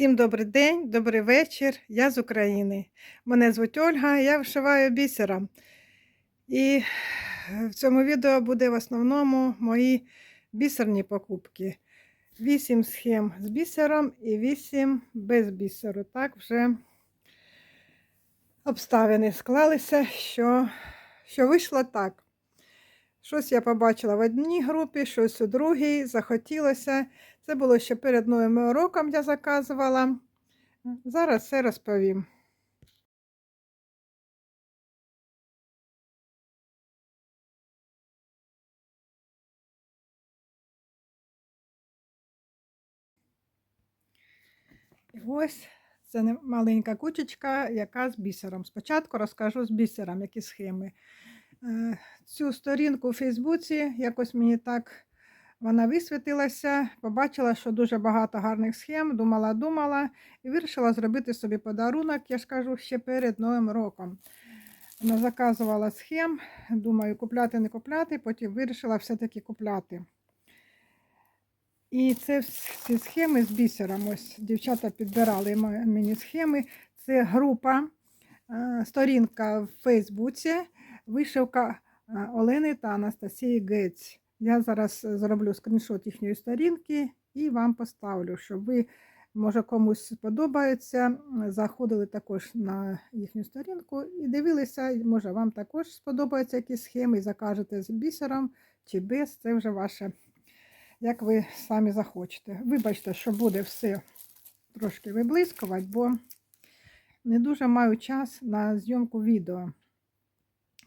Всім добрий день, добрий вечір. Я з України. Мене звуть Ольга, я вишиваю бісером. І в цьому відео буде в основному мої бісерні покупки. 8 схем з бісером і 8 без бісеру. Так вже обставини склалися, що, що вийшло так. Щось я побачила в одній групі, щось у другій, захотілося. Це було ще перед новим роком я заказувала. Зараз все розповім. Ось це маленька кучечка, яка з бісером. Спочатку розкажу з бісером, які схеми. Е, Цю сторінку у Фейсбуці якось мені так вона висвітилася, побачила, що дуже багато гарних схем, думала, думала і вирішила зробити собі подарунок, я ж кажу, ще перед Новим роком. Вона заказувала схем, думаю, купляти, не купляти, потім вирішила все-таки купляти. І це всі схеми з бісером. Ось дівчата підбирали мені схеми. Це група, е, сторінка в Фейсбуці, вишивка Олени та Анастасії Гець. Я зараз е, зроблю скріншот їхньої сторінки і вам поставлю, щоб ви, може, комусь сподобається. Заходили також на їхню сторінку і дивилися, може, вам також сподобаються якісь схеми, закажете з бісером чи без. Це вже ваше, як ви самі захочете. Вибачте, що буде все трошки виблискувати, бо не дуже маю час на зйомку відео.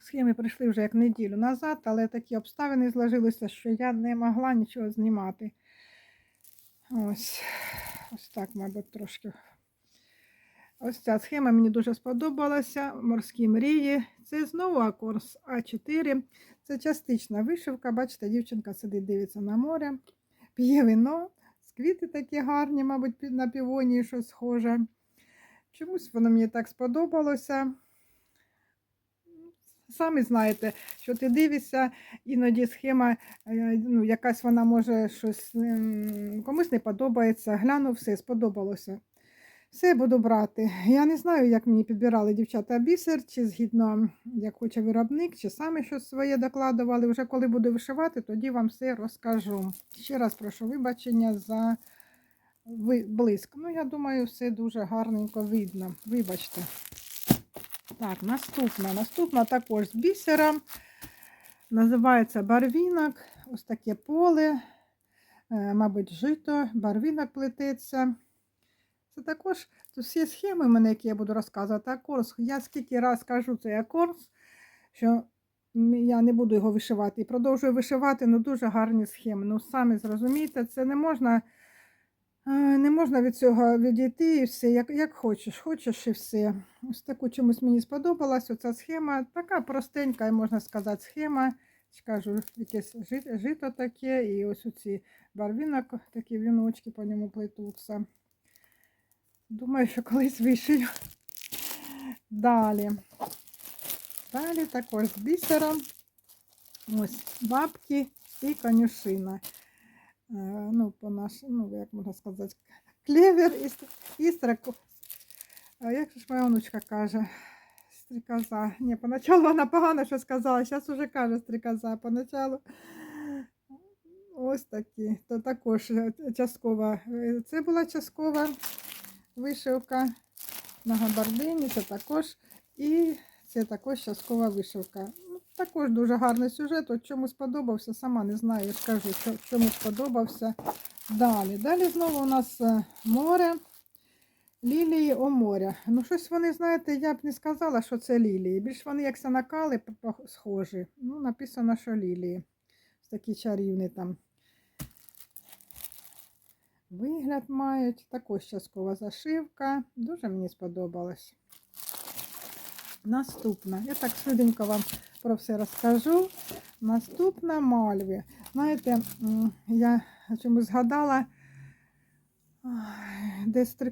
Схеми прийшли вже як неділю назад, але такі обставини зложилися, що я не могла нічого знімати. Ось, ось так, мабуть, трошки. Ось ця схема мені дуже сподобалася. Морські мрії. Це знову акорс А4. Це частична вишивка. Бачите, дівчинка сидить, дивиться на море, п'є вино. Квіти такі гарні, мабуть, на півонії щось схоже. Чомусь воно мені так сподобалося. Самі знаєте, що ти дивишся, іноді схема, е, ну, якась вона може щось ем, комусь не подобається. Глянув, все, сподобалося. Все буду брати. Я не знаю, як мені підбирали дівчата бісер, чи згідно, як хоче виробник, чи самі щось своє докладували. Вже коли буду вишивати, тоді вам все розкажу. Ще раз прошу вибачення за блиск. Ну, я думаю, все дуже гарненько видно. Вибачте. Так, наступна. Наступна також з бісером. Називається барвінок. Ось таке поле, е, мабуть, жито, барвінок плететься. Це також тут всі схеми, мене, які я буду розказувати. Акорс. Я скільки раз кажу цей акорс, що я не буду його вишивати. І продовжую вишивати, ну дуже гарні схеми. Ну, самі зрозумієте, це не можна. Не можна від цього відійти і все, як, як хочеш, хочеш і все. Ось таку чомусь мені сподобалась оця схема. Така простенька, можна сказати, схема. Кажу, якесь жито, таке, і ось оці барвінок, такі віночки по ньому плетуться. Думаю, що колись вишию. Далі. Далі також бісером. Ось бабки і конюшина. Е, ну, по наш, ну, як можна сказати, клевер і, ст- і строку. А як ж моя онучка каже? Стрікоза. Ні, поначалу вона погано що сказала, зараз уже каже стрікоза. Поначалу ось такі. То також е, часткова. е, Це була часткова вишивка на габардині, це також. І це також часткова вишивка. Також дуже гарний сюжет. От чому сподобався, сама не знаю, я ж кажу, чому сподобався. Далі. Далі знову у нас е, море. Лілії о моря. Ну, щось вони, знаєте, я б не сказала, що це лілії. Більш вони як санакали схожі. Ну, написано, що лілії. Ось такі чарівні там. Вигляд мають. Також часткова зашивка. Дуже мені сподобалось. Наступна. Я так швиденько вам про все розкажу. Наступна мальві. Знаєте, я чомусь згадала. Десь 3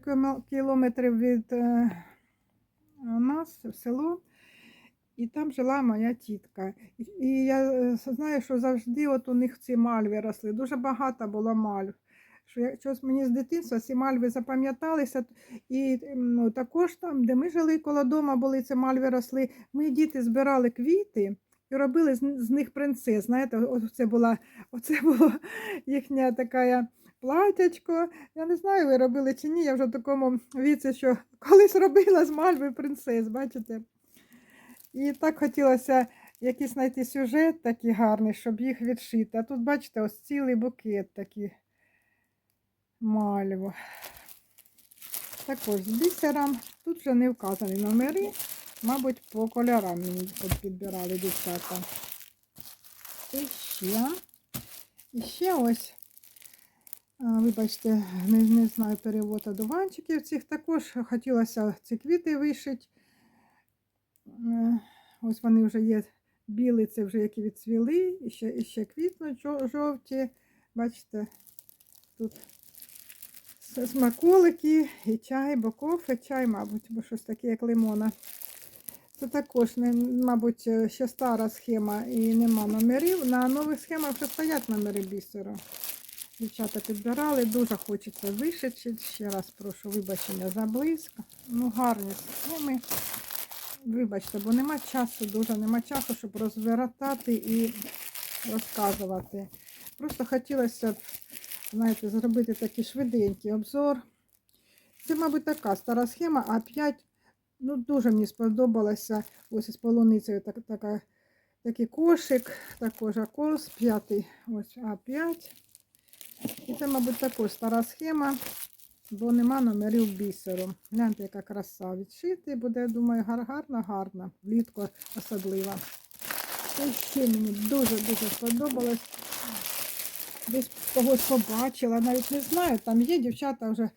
кілометри від е, нас в село, і там жила моя тітка. І- І я е, знаю, що завжди от у них ці мальви росли. Дуже багато було мальв. Що щось мені з дитинства ці мальви запам'яталися. І ну, також там, де ми жили коло дома, були ці мальви росли. Ми діти збирали квіти і робили з, них принцес. Знаєте, оце була оце було їхня така платячко. Я не знаю, ви робили чи ні. Я вже в такому віці, що колись робила з мальви принцес, бачите? І так хотілося якийсь знайти сюжет такий гарний, щоб їх відшити. А тут, бачите, ось цілий букет такий мальво. Також з бісером. Тут вже не вказані номери. Мабуть, по кольорам мені підбирали дівчата. І ще, і ще ось, вибачте, не, не знаю перевод одуванчиків цих. Також хотілося ці квіти вишити. Е, Ось вони вже є білі, це вже які відцвіли, і ще, і ще квітнуть жо- жовті. Бачите, тут смаколики і чай, бо кофе, чай, мабуть, бо щось таке, як лимона. Це також, мабуть, ще стара схема і нема номерів. На нових схемах вже стоять номери бісеру. Дівчата підбирали, дуже хочеться вишити. Ще раз прошу вибачення за близько. Ну, гарні схеми. Вибачте, бо нема часу, дуже нема часу, щоб розвертати і розказувати. Просто хотілося б, знаєте, зробити такий швиденький обзор. Це, мабуть, така стара схема, а 5, ну, дуже мені сподобалося. Ось із полуницею так, така, такий кошик, також акорс, п'ятий, ось А5. І це, мабуть, також стара схема, бо нема номерів бісеру. Гляньте, яка краса відшити буде, думаю, гар- гарно, гарно, влітку особливо. Це ще мені дуже-дуже сподобалось. Десь когось побачила, навіть не знаю, там є дівчата вже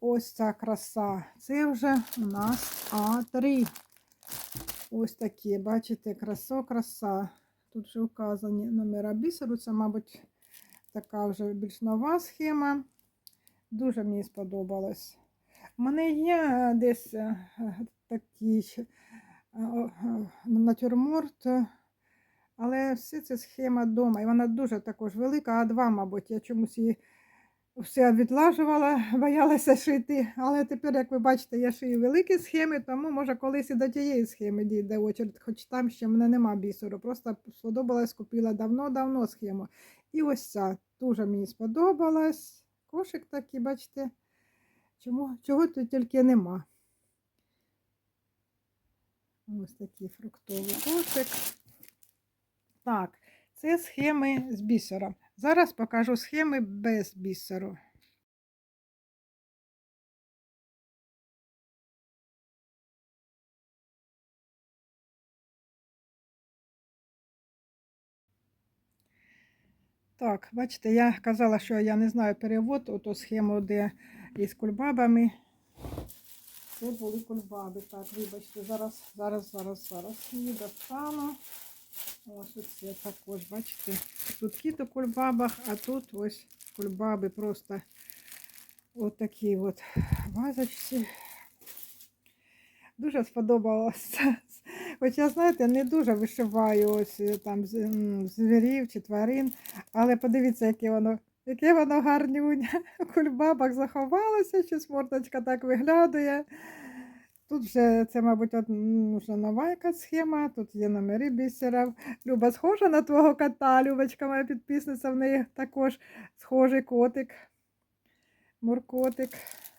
ось ця краса. Це вже у нас А3. Ось такі, бачите, красо, краса. Тут вже вказані номера бісеру. Це, мабуть, така вже більш нова схема. Дуже мені сподобалось. У мене є е, десь е, такий е, натюрморт, але все це схема вдома. І вона дуже також велика, А2, мабуть. Я чомусь її все відлажувала, боялася шити. Але тепер, як ви бачите, я шию великі схеми, тому може колись і до тієї схеми дійде очередь, хоч там ще в мене нема бісеру. Просто сподобалась, купила давно-давно схему. І ось ця дуже мені сподобалась. Кошик такий, бачите, чому, чого тут тільки нема. Ось такий фруктовий кошик. Так, це схеми з бісером. Зараз покажу схеми без бісеру. Так, бачите, я казала, що я не знаю перевод, ото схему, де із кульбабами. Це були кульбаби. Так, вибачте, зараз, зараз, зараз, зараз її достану. Ось оце також, бачите, тут кіт у кульбабах, а тут ось кульбаби просто отакі от вазочці. Дуже сподобалося. Хоча, знаєте, не дуже вишиваю ось е, там звірів чи тварин, але подивіться, яке воно, яке воно гарнюня. У кульбабах заховалося, щось мордочка так виглядає. Тут вже це, мабуть, от, вже нова якась схема, тут є номери бісерів. Люба схожа на твого кота, Любочка, моя підписниця, в неї також схожий котик. Муркотик.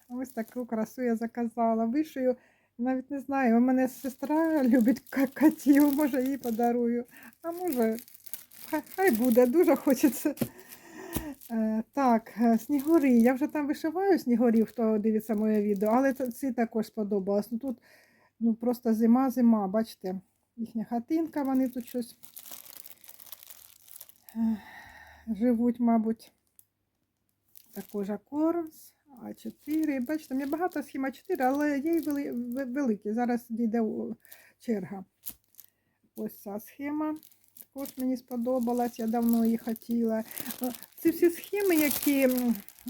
Ось таку красу я заказала. Вишию, навіть не знаю, у мене сестра любить котів, може їй подарую. А може, хай, хай буде, дуже хочеться. Е, Так, е, снігури. Я вже там вишиваю снігурів, хто дивиться моє відео, але це- також сподобалось. Ну тут ну, просто зима, зима, бачите, їхня хатинка, вони тут щось е, живуть, мабуть. Також акорс, А4. Бачите, мені багато схем А4, але є великі. Зараз дійде черга. Ось ця схема. Також мені сподобалась, я давно її хотіла. Е, Ці всі схеми, які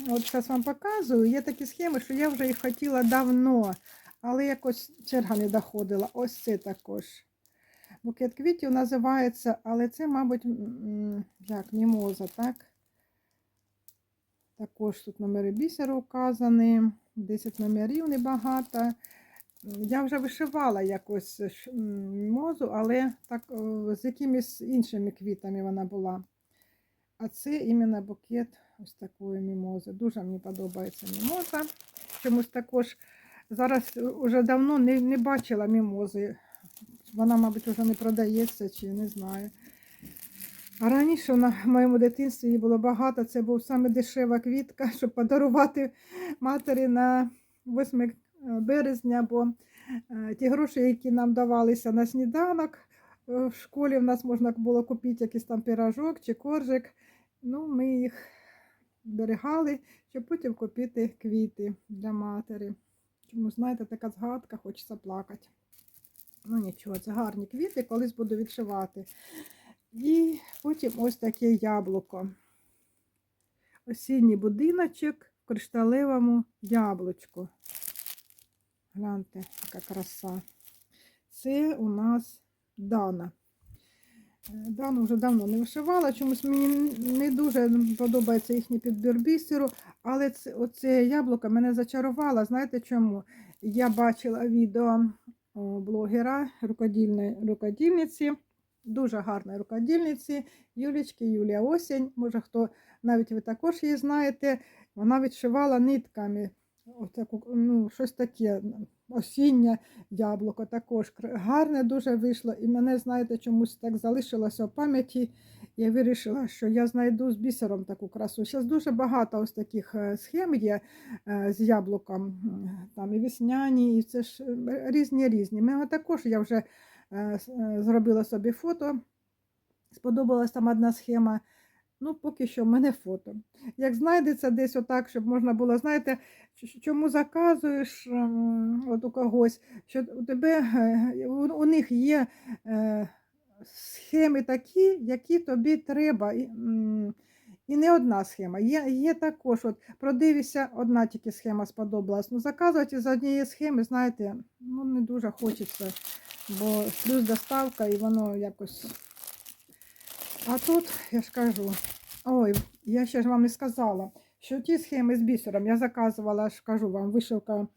от зараз вам показую, є такі схеми, що я вже їх хотіла давно, але якось черга не доходила. Ось це також. Букет квітів називається, але це, мабуть, як мімоза, так? Також тут номери бісеру указані, 10 номерів небагато. Я вже вишивала якось ш- м, мімозу, але так з якимись іншими квітами вона була. А це іменно букет ось такої мімози. Дуже мені подобається мімоза. Чомусь також зараз вже давно не, не бачила мімози. Вона, мабуть, вже не продається чи не знаю. А раніше на в моєму дитинстві її було багато. Це був саме дешева квітка, щоб подарувати матері на 8 березня, бо е, ті гроші, які нам давалися на сніданок, е, в школі в нас можна було купити якийсь там пірожок чи коржик. Ну, ми їх берегали, щоб потім купити квіти для матері. Чому, знаєте, така згадка, хочеться плакати. Ну нічого, це гарні квіти, колись буду відшивати. І потім ось таке яблуко. Осінній будиночок в кришталевому яблучку. Гляньте, яка краса. Це у нас Дана. Е, Дану вже давно не вишивала, чомусь мені не дуже подобається їхній підбір бісеру, але це, оце яблуко мене зачарувало. Знаєте чому? Я бачила відео блогера, рукодільниці, дуже гарної рукодільниці Юлічки, Юлія Осінь. Може, хто навіть ви також її знаєте. Вона відшивала нитками. Отаку, ну, щось таке осіннє яблуко також гарне дуже вийшло. І мене, знаєте, чомусь так залишилося в пам'яті. Я вирішила, що я знайду з бісером таку красу. Зараз дуже багато ось таких е, схем є е, з яблуком. Там і весняні, і це ж різні різні. Мене також я вже е, зробила собі фото. Сподобалась там одна схема. Ну, поки що в мене фото. Як знайдеться десь отак, щоб можна було, знаєте, чому заказуєш ем, от у когось, що у тебе е, у, них є е, схеми такі, які тобі треба. І не одна схема. Є, є також, от продивися, одна тільки схема сподобалась. Ну, заказувати з однієї схеми, знаєте, ну не дуже хочеться, бо плюс доставка і воно якось. А тут я ж кажу, ой, я ще ж вам не сказала, що ті схеми з бісером я заказувала, ж кажу вам, вишивка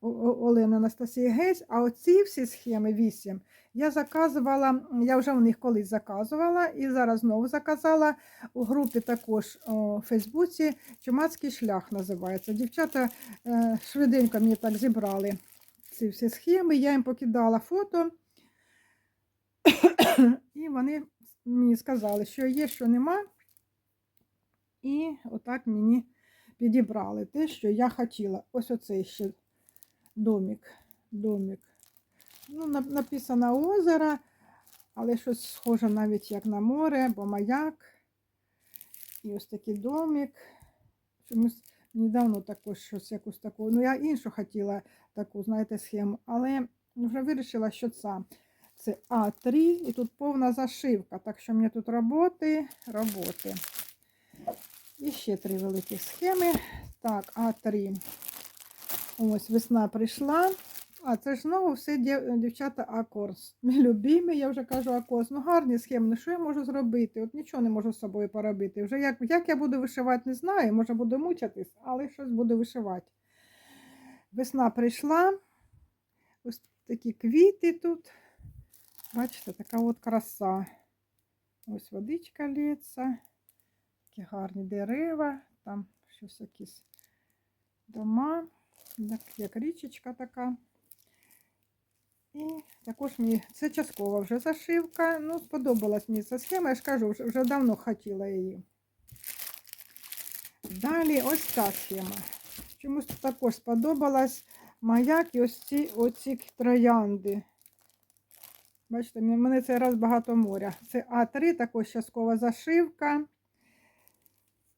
Олени Анастасії Гейс, а оці всі схеми 8 я заказувала, я вже у них колись заказувала і зараз знову заказала у групі також у Фейсбуці Чумацький шлях називається. Дівчата е, швиденько мені так зібрали ці всі схеми, я їм покидала фото. І вони мені сказали, що є, що нема. І отак мені підібрали те, що я хотіла. Ось оцей ще домик. домик. Ну, написано озеро, але щось схоже навіть як на море, бо маяк. І ось такий домик. Чомусь недавно також щось якусь таку. Ну, я іншу хотіла таку, знаєте, схему, але вже вирішила, що це. Це А3 і тут повна зашивка. Так що мені тут роботи, роботи. І ще три великі схеми. Так, А3. Ось весна прийшла. А це ж знову все дів- дівчата акорс. Мій любимий, я вже кажу акорс. Ну гарні схеми. Ну що я можу зробити? От нічого не можу з собою поробити. Вже як, як я буду вишивати, не знаю. Може буду мучитись, але щось буду вишивати. Весна прийшла. Ось такі квіти тут. Бачите, така от краса. Ось водичка лється, такі гарні дерева, там щось якісь дома, як, річечка така. І також мені це часткова вже зашивка. Ну, сподобалась мені ця схема, я ж кажу, вже, вже давно хотіла її. Далі ось ця схема. Чомусь також сподобалась маяк і ось ці оці троянди. Бачите, в мене цей раз багато моря. Це А3, також часткова зашивка.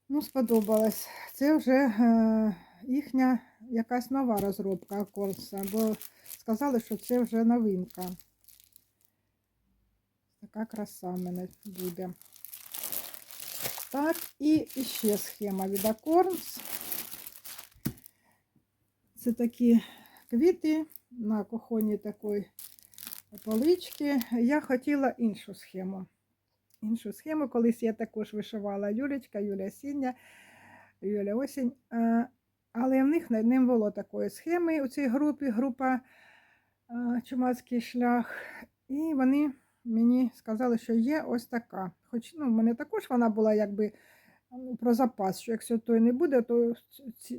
Ну, сподобалось. Це вже е, їхня якась нова розробка Акорса, бо сказали, що це вже новинка. Така краса в мене буде. Так, і ще схема від Акорнс. Це такі квіти на кухонній такої полички. Я хотіла іншу схему. Іншу схему, колись я також вишивала Юлечка, Юлія Сіння. Юля осінь. Але в них ним було такої схеми у цій групі, група Чумацький шлях. І вони мені сказали, що є ось така. Хоч ну, в мене також вона була якби про запас, що якщо той не буде, то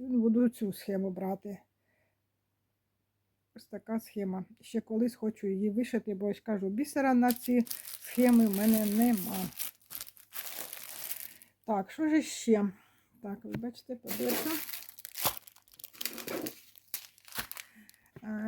буду цю схему брати. Ось така схема. Ще колись хочу її вишити, бо я ж кажу, бісера на ці схеми в мене нема. Так, що ж ще? Так, вибачте, бачите, А,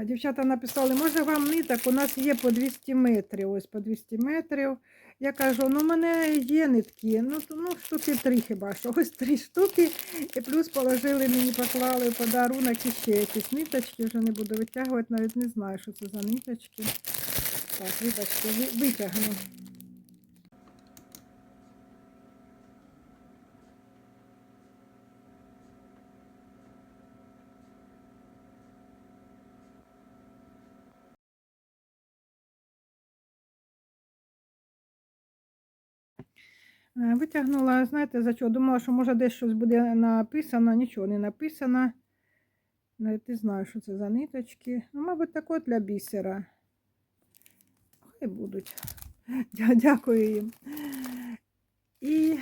Дівчата написали, може вам ниток, у нас є по 200 метрів, ось по 200 метрів. Я кажу, ну в мене є нитки, ну, ну штуки три хіба що, ось три штуки. І плюс положили мені, поклали в подарунок і ще якісь ниточки, вже не буду витягувати, навіть не знаю, що це за ниточки. Так, вибачте, ви- витягну. Витягнула, знаєте, за чого? Думала, що може десь щось буде написано, нічого не написано. Навіть не знаю, що це за ниточки. Ну, мабуть, тако для бісера. Хай будуть. Дя- Дякую їм. І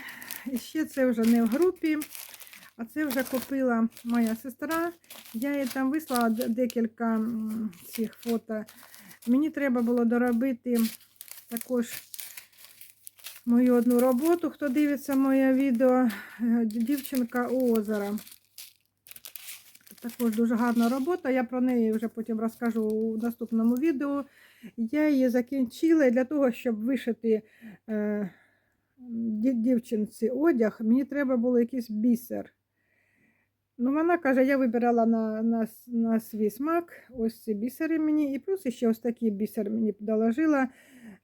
ще це вже не в групі, а це вже купила моя сестра. Я їй там вислала декілька цих фото. Мені треба було доробити також мою одну роботу. Хто дивиться моє відео, е, дівчинка у озера. Також дуже гарна робота. Я про неї вже потім розкажу у наступному відео. Я її закінчила для того, щоб вишити е, дівчинці одяг, мені треба було якийсь бісер. Ну, вона каже, я вибирала на, на, на свій смак ось ці бісери мені, і плюс ще ось такий бісер мені доложила,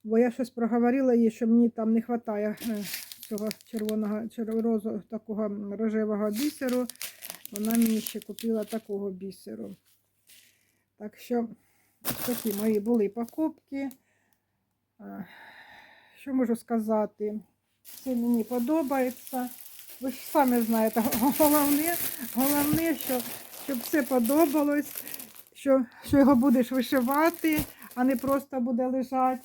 бо я щось проговорила їй, що мені там не вистачає цього червоного чер- розу, такого рожевого бісеру. Вона мені ще купила такого бісеру. Так що такі мої були покупки. Що можу сказати? Все мені подобається. Ви ж самі знаєте, головне, головне, що, щоб все подобалось, що, що його будеш вишивати, а не просто буде лежати.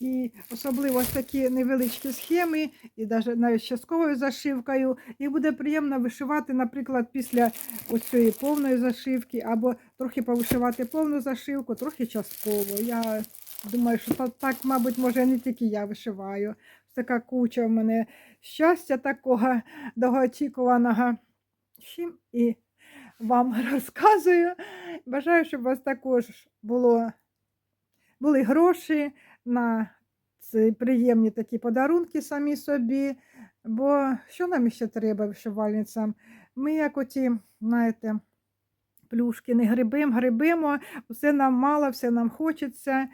І особливо ось такі невеличкі схеми, і навіть навіть з частковою зашивкою. І буде приємно вишивати, наприклад, після цієї повної зашивки, або трохи повишивати повну зашивку, трохи частково. Я думаю, що так, мабуть, може, не тільки я вишиваю. Така куча в мене щастя такого довгоочікуваного. Чим і вам розказую. Бажаю, щоб у вас також було, були гроші на ці приємні такі подарунки самі собі. Бо що нам ще треба вишивальницям? Ми, як оті, знаєте, плюшки не грибимо, грибимо, все нам мало, все нам хочеться.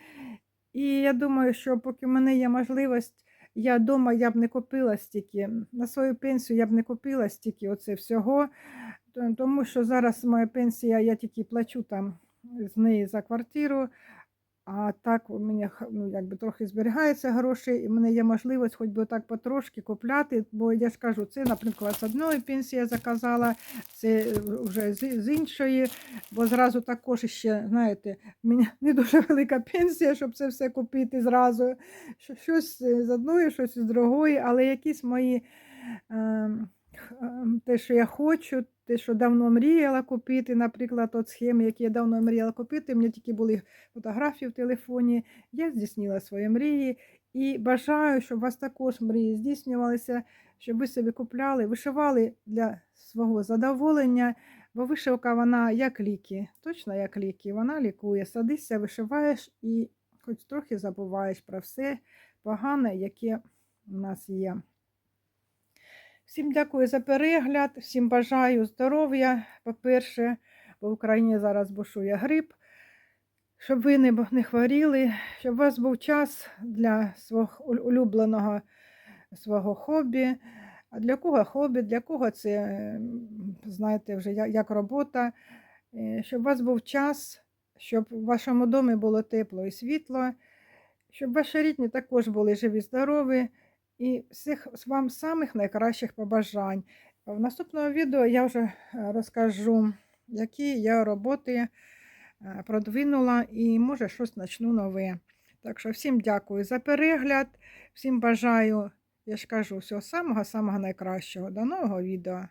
І я думаю, що поки в мене є можливість, я вдома я б не купила стільки. На свою пенсію я б не купила стільки оце всього, тому що зараз моя пенсія, я тільки плачу там з неї за квартиру. А так у мене ну, якби трохи зберігається гроші, і в мене є можливість хоч би так потрошки купляти, бо я ж кажу, це, наприклад, з одної пенсії я заказала, це е, вже з, іншої, бо зразу також ще, знаєте, в мене не дуже велика пенсія, щоб це все купити зразу. Що- Щось е, з одної, щось з другої, але якісь мої. ем, ем, те, що я хочу, те, що давно мріяла купити, наприклад, от схеми, які я давно мріяла купити, у мене тільки були фотографії в телефоні. Я здійснила свої мрії і бажаю, щоб у вас також мрії здійснювалися, щоб ви собі купляли, вишивали для свого задоволення, бо вишивка вона як ліки, точно як ліки, вона лікує. Садишся, вишиваєш і хоч трохи забуваєш про все погане, яке у нас є. Всім дякую за перегляд, всім бажаю здоров'я, по-перше, бо в Україні зараз бушує грип, щоб ви не, хворіли, щоб у вас був час для свого улюбленого свого хобі. А для кого хобі, для кого це, знаєте, вже як, робота, Е, щоб у вас був час, щоб в вашому домі було тепло і світло, щоб ваші рідні також були живі, здорові. І всіх вам самих найкращих побажань. В наступному відео я вже е, розкажу, які я роботи е, продвинула і може щось начну нове. Так що всім дякую за перегляд, всім бажаю, я ж кажу, всього самого-самого найкращого. До нового відео.